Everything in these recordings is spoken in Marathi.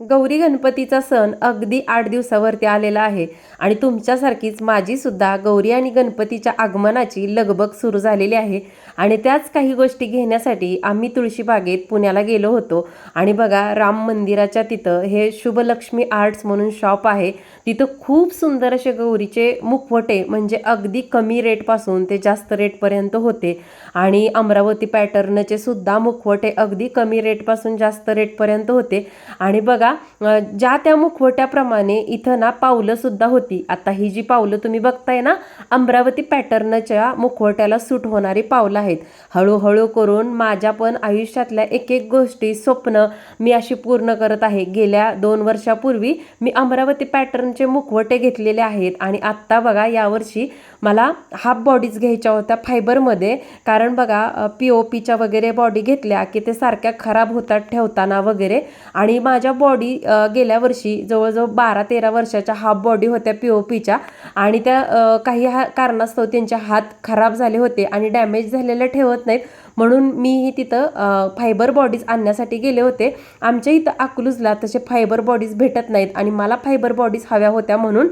गौरी गणपतीचा सण अगदी आठ दिवसावरती आलेला आहे. आणि तुमच्यासारखीच माझीसुद्धा गौरी आणि गणपतीच्या आगमनाची लगबग सुरू झालेली आहे. आणि त्याच काही गोष्टी घेण्यासाठी आम्ही तुळशीबागेत पुण्याला गेलो होतो. आणि बघा राम मंदिराच्या तिथं हे शुभलक्ष्मी आर्ट्स म्हणून शॉप आहे. तिथं खूप सुंदर असे गौरीचे मुखवटे म्हणजे अगदी कमी रेटपासून ते जास्त रेटपर्यंत होते. आणि अमरावती पॅटर्नचे सुद्धा मुखवटे अगदी कमी रेटपासून जास्त रेटपर्यंत होते. आणि बघा बघा ज्या त्या मुखवट्याप्रमाणे इथं ना पावलं सुद्धा होती. आता ही जी पावलं तुम्ही बघताय ना अमरावती पॅटर्नच्या मुखवट्याला सूट होणारी पावलं आहेत. हळूहळू करून माझ्या पण आयुष्यातल्या एक एक गोष्टी स्वप्न मी अशी पूर्ण करत आहे. गेल्या दोन वर्षापूर्वी मी अमरावती पॅटर्नचे मुखवटे घेतलेले आहेत आणि आत्ता बघा यावर्षी मला हाफ बॉडीज घ्यायच्या होत्या फायबरमध्ये कारण बघा पी ओ पीच्या वगैरे बॉडी घेतल्या की ते सारख्या खराब होतात ठेवताना वगैरे. आणि माझ्या बॉडी गेल्या वर्षी जवळजवळ बारा तेरा वर्षाच्या हाफ बॉडी होत्या पी ओ पीच्या आणि त्या काही हा कारणास्तव त्यांचे हात खराब झाले होते आणि डॅमेज झालेले ठेवत नाहीत. म्हणून मीही तिथं फायबर बॉडीज आणण्यासाठी गेले होते. आमच्या इथं अकलूजला तसे फायबर बॉडीज भेटत नाहीत आणि मला फायबर बॉडीज हव्या होत्या म्हणून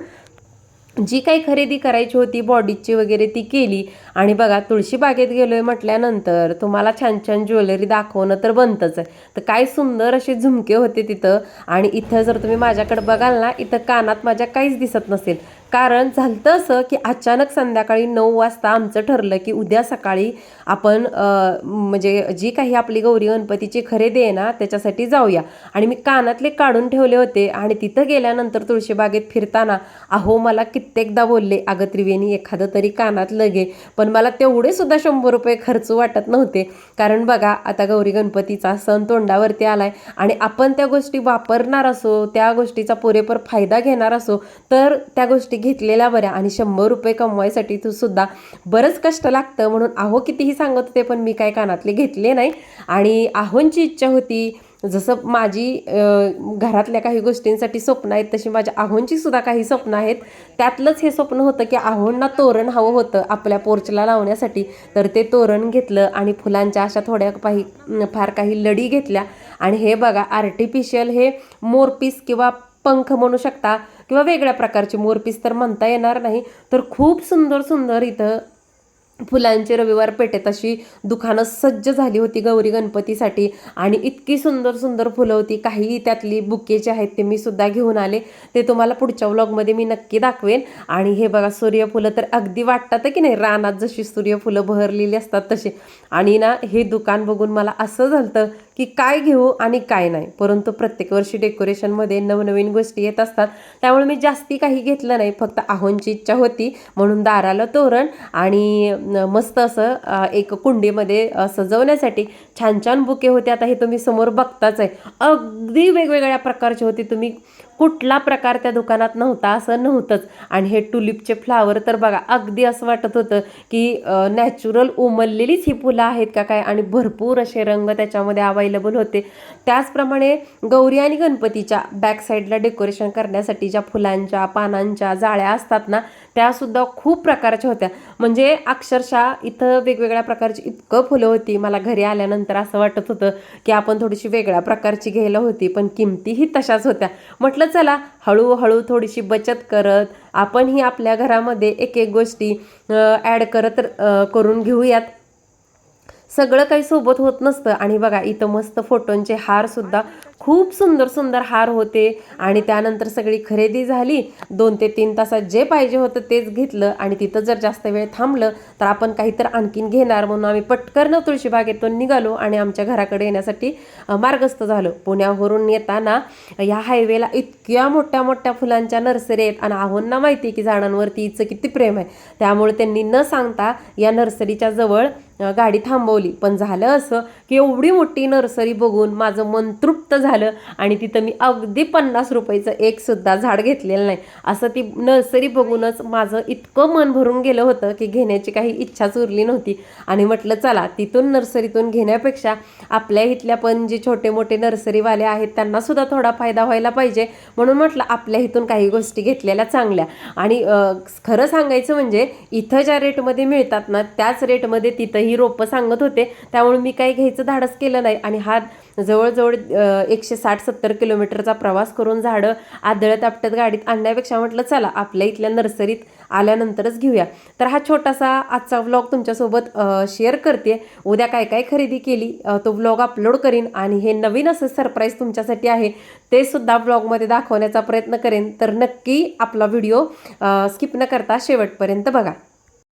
जी काही खरेदी करायची होती बॉडीची वगैरे ती केली. आणि बघा तुळशी बागेत गेलोय म्हटल्यानंतर तुम्हाला छान छान ज्वेलरी दाखवणं तर बनतच आहे. तर काय सुंदर असे झुमके होते तिथं. आणि इथं जर तुम्ही माझ्याकडे बघाल ना इथं कानात माझ्या काहीच दिसत नसेल. कारण झालं असं की अचानक संध्याकाळी नऊ वाजता आमचं ठरलं की उद्या सकाळी आपण म्हणजे जी काही आपली गौरी गणपतीची खरेदी आहे ना त्याच्यासाठी जाऊया. आणि मी कानातले काढून ठेवले होते आणि तिथं गेल्यानंतर तुळशीबागेत फिरताना अहो मला कित्येकदा बोलले अगं त्रिवेणी एखादं तरी कानातलं घे पण मला तेवढे सुद्धा शंभर रुपये खर्च वाटत नव्हते. कारण बघा आता गौरी गणपतीचा सण तोंडावरती आलाय आणि आपण त्या गोष्टी वापरणार असो त्या गोष्टीचा पुरेपूर फायदा घेणार असो तर त्या गोष्टी घेतलेला बऱ्या आणि शंभर रुपये कमवायसाठी तू सुद्धा बरंच कष्ट लागतं म्हणून आहो कितीही सांगत होते पण मी काय कानातले घेतले नाही. आणि आहोंची इच्छा होती जसं माझी घरातल्या काही गोष्टींसाठी स्वप्न आहेत तशी माझ्या आहोंची सुद्धा काही स्वप्न आहेत. त्यातलंच हे स्वप्न होतं की आहोंना तोरण हवं होतं आपल्या पोर्चला लावण्यासाठी. तर ते तोरण घेतलं आणि फुलांच्या अशा थोड्या काही फार काही लडी घेतल्या. आणि हे बघा आर्टिफिशियल हे मोरपीस किंवा पंख म्हणू शकता किंवा वेगळ्या प्रकारचे मोरपीस तर म्हणता येणार नाही. तर खूप सुंदर सुंदर इथं फुलांची रविवार पेठेत अशी दुकानं सज्ज झाली होती गौरी गणपतीसाठी आणि इतकी सुंदर सुंदर फुलं होती. काही त्यातली बुके जे आहेत ते मी सुद्धा घेऊन आले. ते तुम्हाला पुढच्या व्लॉगमध्ये मी नक्की दाखवेन. आणि हे बघा सूर्यफुलं तर अगदी वाटतात की नाही. रानात जशी सूर्यफुलं बहरलेली असतात तशी. आणि ना हे दुकान बघून मला असं झालं की काय घेऊ आणि काय नाही. परंतु प्रत्येक वर्षी डेकोरेशनमध्ये नवनवीन गोष्टी येत असतात. त्यामुळे मी जास्ती काही घेतलं नाही. फक्त आहोंची इच्छा होती. म्हणून दाराला तोरण आणि मस्त असं एक कुंडीमध्ये सजवण्यासाठी छान छान बुके होते. आता हे तुम्ही समोर बघताच आहे. अगदी वेगवेगळ्या प्रकारचे होते. तुम्ही कुठला प्रकार त्या दुकानात नव्हता असं नव्हतंच. आणि हे टुलिपचे फ्लावर तर बघा अगदी असं वाटत होतं की नॅचरल उमललेलीच ही फुलं आहेत का काय? आणि भरपूर असे रंग त्याच्यामध्ये अवेलेबल होते. त्याचप्रमाणे गौरी आणि गणपतीच्या बॅक साईडला डेकोरेशन करण्यासाठी ज्या फुलांच्या पानांच्या जाळ्या असतात ना त्यासुद्धा खूप प्रकारच्या होत्या. म्हणजे अक्षरशः इथं वेगवेगळ्या प्रकारची इतकं फुलं होती. मला घरी आल्यानंतर असं वाटत होतं की आपण थोडीशी वेगळ्या प्रकारची घ्यायला होती पण किमतीही तशाच होत्या. म्हटलं चला हळूहळू थोडीशी बचत करत आपणही आपल्या घरामध्ये एक एक गोष्टी ॲड करत करून घेऊयात. सगळं काही सोबत होत नसतं. आणि बघा इथं मस्त फोटोंचे हार सुद्धा खूप सुंदर सुंदर हार होते आणि त्यानंतर सगळी खरेदी झाली. दोन ते तीन तासात जे पाहिजे होतं तेच घेतलं आणि तिथं जर जास्त वेळ थांबलं तर आपण काहीतर आणखीन घेणार म्हणून आम्ही पटकन तुळशीबागेतून निघालो आणि आमच्या घराकडे येण्यासाठी मार्गस्थ झालो. पुण्यावरून येताना या हायवेला इतक्या मोठ्या मोठ्या फुलांच्या नर्सरी आहेत आणि आहोंना माहिती आहे की झाडांवरती हिचं किती प्रेम आहे. त्यामुळे त्यांनी न सांगता या नर्सरीच्या जवळ गाडी थांबवली. पण झालं असं की एवढी मोठी नर्सरी बघून माझं मन तृप्त झालं आणि तिथं मी अगदी पन्नास रुपयाचं एक सुद्धा झाड घेतलेलं नाही. असं ती नर्सरी बघूनच माझं इतकं मन भरून गेलं होतं की घेण्याची काही इच्छाच उरली नव्हती. आणि म्हटलं चला तिथून नर्सरीतून घेण्यापेक्षा आपल्या इथल्या पण जे छोटे मोठे नर्सरीवाले आहेत त्यांना सुद्धा थोडा फायदा व्हायला पाहिजे. म्हणून म्हटलं आपल्या इथून काही गोष्टी घेतलेल्या चांगल्या. आणि खरं सांगायचं म्हणजे इथं ज्या रेटमध्ये मिळतात ना त्याच रेटमध्ये तिथं ही रोपं सांगत होते. त्यामुळे मी काही घ्यायचं धाडस केलं नाही. आणि हा जवळजवळ एकशे साठ सत्तर किलोमीटरचा प्रवास करून झाडं आदळत आपटत गाडीत आणण्यापेक्षा म्हटलं चला आपल्या इथल्या नर्सरीत आल्यानंतरच घेऊया. तर हा छोटासा आजचा व्लॉग तुमच्यासोबत शेअर करते उद्या काय काय खरेदी केली तो व्लॉग अपलोड करीन. आणि हे नवीन असं सरप्राईज तुमच्यासाठी आहे ते सुद्धा ब्लॉगमध्ये दाखवण्याचा प्रयत्न करेन. तर नक्की आपला व्हिडिओ स्किप न करता शेवटपर्यंत बघा.